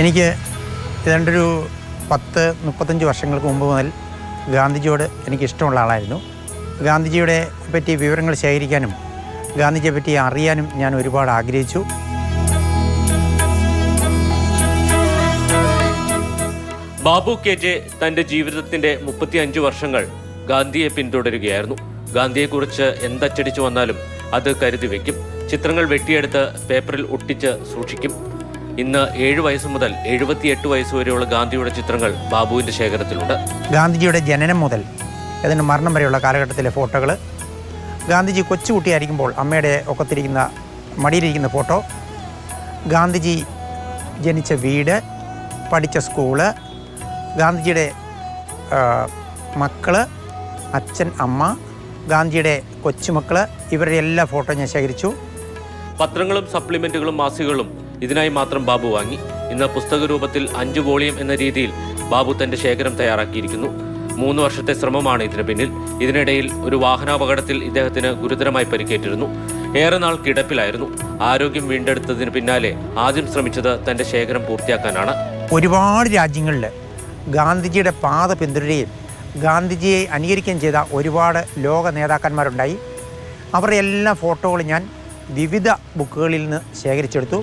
എനിക്ക് ഏതാണ്ടൊരു പത്ത് മുപ്പത്തഞ്ച് വർഷങ്ങൾക്ക് മുമ്പ് മുതൽ ഗാന്ധിജിയോട് എനിക്ക് ഇഷ്ടമുള്ള ആളായിരുന്നു. ഗാന്ധിജിയുടെ പറ്റി വിവരങ്ങൾ ശേഖരിക്കാനും ഗാന്ധിജിയെ പറ്റി അറിയാനും ഞാൻ ഒരുപാട് ആഗ്രഹിച്ചു. ബാബു കെ ജെ തന്റെ ജീവിതത്തിന്റെ മുപ്പത്തിയഞ്ച് വർഷങ്ങൾ ഗാന്ധിയെ പിന്തുടരുകയായിരുന്നു. ഗാന്ധിയെക്കുറിച്ച് എന്തച്ചടിച്ചു വന്നാലും അത് കരുതി വയ്ക്കും ചിത്രങ്ങൾ വെട്ടിയെടുത്ത് പേപ്പറിൽ ഒട്ടിച്ച് സൂക്ഷിക്കും. ഇന്ന് ഏഴ് വയസ്സ് മുതൽ എഴുപത്തിയെട്ട് വയസ്സ് വരെയുള്ള ഗാന്ധിയുടെ ചിത്രങ്ങൾ ബാബുവിന്റെ ശേഖരത്തിലുണ്ട്. ഗാന്ധിജിയുടെ ജനനം മുതൽ അതിന് മരണം വരെയുള്ള കാലഘട്ടത്തിലെ ഫോട്ടോകൾ ഗാന്ധിജി കൊച്ചുകുട്ടിയായിരിക്കുമ്പോൾ അമ്മയുടെ ഒക്കത്തിരിക്കുന്ന മടിയിലിരിക്കുന്ന ഫോട്ടോ ഗാന്ധിജി ജനിച്ച വീട് പഠിച്ച സ്കൂൾ ഗാന്ധിജിയുടെ മക്കൾ അച്ഛൻ അമ്മ ഗാന്ധിയുടെ കൊച്ചുമക്കൾ ഇവരുടെ എല്ലാ ഫോട്ടോ ഞാൻ ശേഖരിച്ചു. പത്രങ്ങളും സപ്ലിമെന്റുകളും മാസികകളും ഇതിനായി മാത്രം ബാബു വാങ്ങി. ഇന്ന് പുസ്തക രൂപത്തിൽ അഞ്ച് വോളിയം എന്ന രീതിയിൽ ബാബു തന്റെ ശേഖരം തയ്യാറാക്കിയിരിക്കുന്നു. മൂന്ന് വർഷത്തെ ശ്രമമാണ് ഇതിന് പിന്നിൽ. ഇതിനിടയിൽ ഒരു വാഹനാപകടത്തിൽ ഇദ്ദേഹത്തിന് ഗുരുതരമായി പരിക്കേറ്റിരുന്നു. ഏറെ നാൾ കിടപ്പിലായിരുന്നു. ആരോഗ്യം വീണ്ടെടുത്തതിന് പിന്നാലെ ആദ്യം ശ്രമിച്ചത് തന്റെ ശേഖരം പൂർത്തിയാക്കാനാണ്. ഒരുപാട് രാജ്യങ്ങളിൽ ഗാന്ധിജിയുടെ പാത പിന്തുടരുകയും ഗാന്ധിജിയെ അനുകരിക്കുകയും ചെയ്ത ഒരുപാട് ലോക നേതാക്കന്മാരുണ്ടായി. അവരുടെ എല്ലാ ഫോട്ടോകളും ഞാൻ വിവിധ ബുക്കുകളിൽ നിന്ന് ശേഖരിച്ചെടുത്തു.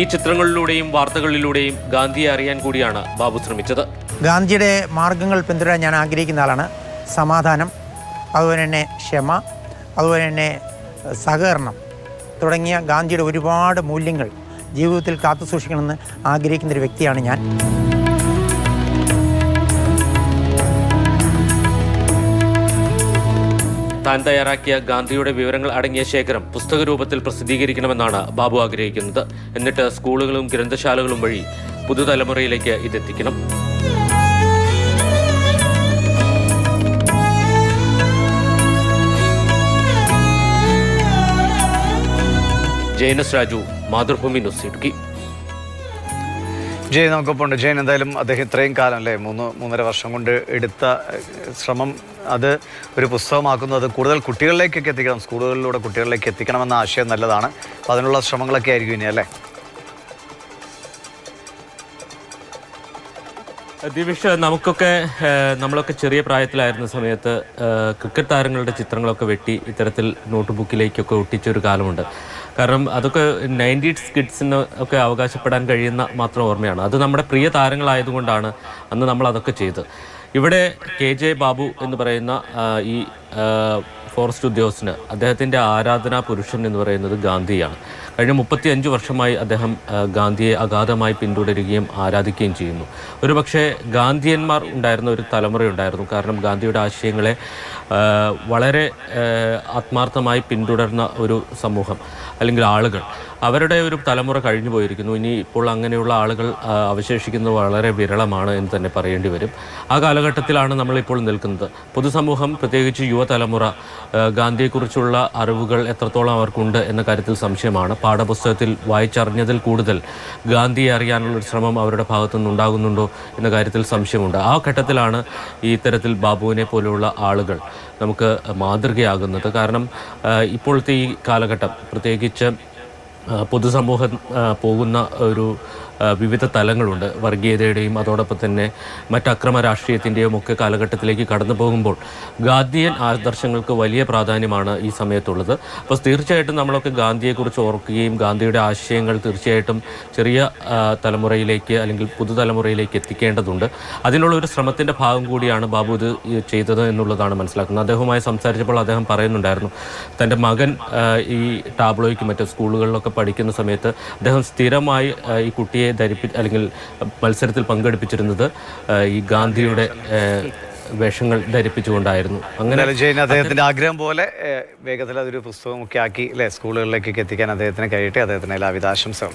ഈ ചിത്രങ്ങളിലൂടെയും വാർത്തകളിലൂടെയും ഗാന്ധിയെ അറിയാൻ കൂടിയാണ് ബാബു ശ്രമിച്ചത്. ഗാന്ധിയുടെ മാർഗങ്ങൾ പിന്തുടരാൻ ഞാൻ ആഗ്രഹിക്കുന്ന ആളാണ്. സമാധാനം അതുപോലെ തന്നെ ക്ഷമ അതുപോലെ തന്നെ സഹകരണം തുടങ്ങിയ ഗാന്ധിയുടെ ഒരുപാട് മൂല്യങ്ങൾ ജീവിതത്തിൽ കാത്തുസൂക്ഷിക്കണമെന്ന് ആഗ്രഹിക്കുന്ന ഒരു വ്യക്തിയാണ് ഞാൻ. താൻ തയ്യാറാക്കിയ ഗാന്ധിയുടെ വിവരങ്ങൾ അടങ്ങിയ ശേഖരം പുസ്തക രൂപത്തിൽ പ്രസിദ്ധീകരിക്കണമെന്നാണ് ബാബു ആഗ്രഹിക്കുന്നത്. എന്നിട്ട് സ്കൂളുകളും ഗ്രന്ഥശാലകളും വഴി പുതുതലമുറയിലേക്ക് ഇതെത്തിക്കണം. ജയനസ് രാജു മാതൃഭൂമി ന്യൂസ് ഇടുക്കി. ജയൻ നമുക്കൊപ്പമുണ്ട്. ജയൻ എന്തായാലും അദ്ദേഹം ഇത്രയും കാലം അല്ലേ? മൂന്ന് മൂന്നര വർഷം കൊണ്ട് എടുത്ത ശ്രമം അത് ഒരു പുസ്തകമാക്കുന്നത് കൂടുതൽ കുട്ടികളിലേക്കൊക്കെ എത്തിക്കണം. സ്കൂളുകളിലൂടെ കുട്ടികളിലേക്ക് എത്തിക്കണമെന്ന ആശയം നല്ലതാണ്. അപ്പോൾ അതിനുള്ള ശ്രമങ്ങളൊക്കെ ആയിരിക്കും ഇനി അല്ലേ? ദിവിഷ് നമുക്കൊക്കെ നമ്മളൊക്കെ ചെറിയ പ്രായത്തിലായിരുന്ന സമയത്ത് ക്രിക്കറ്റ് താരങ്ങളുടെ ചിത്രങ്ങളൊക്കെ വെട്ടി ഇത്തരത്തിൽ നോട്ട് ബുക്കിലേക്കൊക്കെ ഒരു കാലമുണ്ട്. കാരണം അതൊക്കെ നയന്റീസ് കിഡ്സിന് ഒക്കെ അവകാശപ്പെടാൻ കഴിയുന്ന മാത്രം ഓർമ്മയാണ്. അത് നമ്മുടെ പ്രിയ താരങ്ങളായതുകൊണ്ടാണ് അന്ന് നമ്മൾ അതൊക്കെ ചെയ്തത് ഇവിടെ കെ ജെ ബാബു എന്ന് പറയുന്ന ഈ ഫോറസ്റ്റ് ഉദ്യോഗസ്ഥന് അദ്ദേഹത്തിന്റെ ആരാധനാ പുരുഷൻ എന്ന് പറയുന്നത് ഗാന്ധിയാണ്. കഴിഞ്ഞ മുപ്പത്തി അഞ്ച് വർഷമായി അദ്ദേഹം ഗാന്ധിയെ അഗാധമായി പിന്തുടരുകയും ആരാധിക്കുകയും ചെയ്യുന്നു. ഒരുപക്ഷെ ഗാന്ധിയന്മാർ ഉണ്ടായിരുന്ന ഒരു തലമുറയുണ്ടായിരുന്നു. കാരണം ഗാന്ധിയുടെ ആശയങ്ങളെ വളരെ ആത്മാർത്ഥമായി പിന്തുടർന്ന ഒരു സമൂഹം അല്ലെങ്കിൽ ആളുകൾ അവരുടെ ഒരു തലമുറ കഴിഞ്ഞു പോയിരിക്കുന്നു. ഇനി ഇപ്പോൾ അങ്ങനെയുള്ള ആളുകൾ അവശേഷിക്കുന്നത് വളരെ വിരളമാണ് എന്ന് തന്നെ പറയേണ്ടി വരും. ആ കാലഘട്ടത്തിലാണ് നമ്മളിപ്പോൾ നിൽക്കുന്നത്. പൊതുസമൂഹം പ്രത്യേകിച്ച് യുവതലമുറ ഗാന്ധിയെക്കുറിച്ചുള്ള അറിവുകൾ എത്രത്തോളം അവർക്കുണ്ട് എന്ന കാര്യത്തിൽ സംശയമാണ്. പാഠപുസ്തകത്തിൽ വായിച്ചറിഞ്ഞതിൽ കൂടുതൽ ഗാന്ധിയെ അറിയാനുള്ള ശ്രമം അവരുടെ ഭാഗത്തു നിന്നുണ്ടാകുന്നുണ്ടോ എന്ന കാര്യത്തിൽ സംശയമുണ്ട്. ആ ഘട്ടത്തിലാണ് ഈ ഇത്തരത്തിൽ ബാബുവിനെ പോലെയുള്ള ആളുകൾ നമുക്ക് മാതൃകയാകുന്നത്. കാരണം ഇപ്പോഴത്തെ ഈ കാലഘട്ടം പ്രത്യേകിച്ച് പൊതുസമൂഹം പോകുന്ന ഒരു വിവിധ തലങ്ങളുണ്ട്. വർഗീയതയുടെയും അതോടൊപ്പം തന്നെ മറ്റ് അക്രമ രാഷ്ട്രീയത്തിന്റെയും ഒക്കെ കാലഘട്ടത്തിലേക്ക് കടന്നു പോകുമ്പോൾ ഗാന്ധിയൻ ആദർശങ്ങൾക്ക് വലിയ പ്രാധാന്യമാണ് ഈ സമയത്തുള്ളത്. അപ്പോൾ തീർച്ചയായിട്ടും നമ്മളൊക്കെ ഗാന്ധിയെക്കുറിച്ച് ഓർക്കുകയും ഗാന്ധിയുടെ ആശയങ്ങൾ തീർച്ചയായിട്ടും ചെറിയ തലമുറയിലേക്ക് അല്ലെങ്കിൽ പുതുതലമുറയിലേക്ക് എത്തിക്കേണ്ടതുണ്ട്. അതിനുള്ള ഒരു ശ്രമത്തിന്റെ ഭാഗം കൂടിയാണ് ബാബു ഇത് ചെയ്തത് എന്നുള്ളതാണ് മനസ്സിലാക്കുന്നത്. അദ്ദേഹവുമായി സംസാരിച്ചപ്പോൾ അദ്ദേഹം പറയുന്നുണ്ടായിരുന്നു തന്റെ മകൻ ഈ ടാബ്ലോയ്ക്ക് മറ്റ് സ്കൂളുകളിലൊക്കെ പഠിക്കുന്ന സമയത്ത് അദ്ദേഹം സ്ഥിരമായി ഈ കുട്ടിയെ ധരിപ്പി അല്ലെങ്കിൽ മത്സരത്തിൽ പങ്കെടുപ്പിച്ചിരുന്നത് ഈ ഗാന്ധിയുടെ വേഷങ്ങൾ ധരിപ്പിച്ചുകൊണ്ടായിരുന്നു. അങ്ങനെ ജയൻ അദ്ദേഹത്തിന്റെ ആഗ്രഹം പോലെ വേഗത്തിൽ അതൊരു പുസ്തകമൊക്കെ ആക്കി അല്ലെ സ്കൂളുകളിലേക്കൊക്കെ എത്തിക്കാൻ അദ്ദേഹത്തിന് കഴിയട്ടെ. അദ്ദേഹത്തിന് എല്ലാവിധ ആശംസകളും.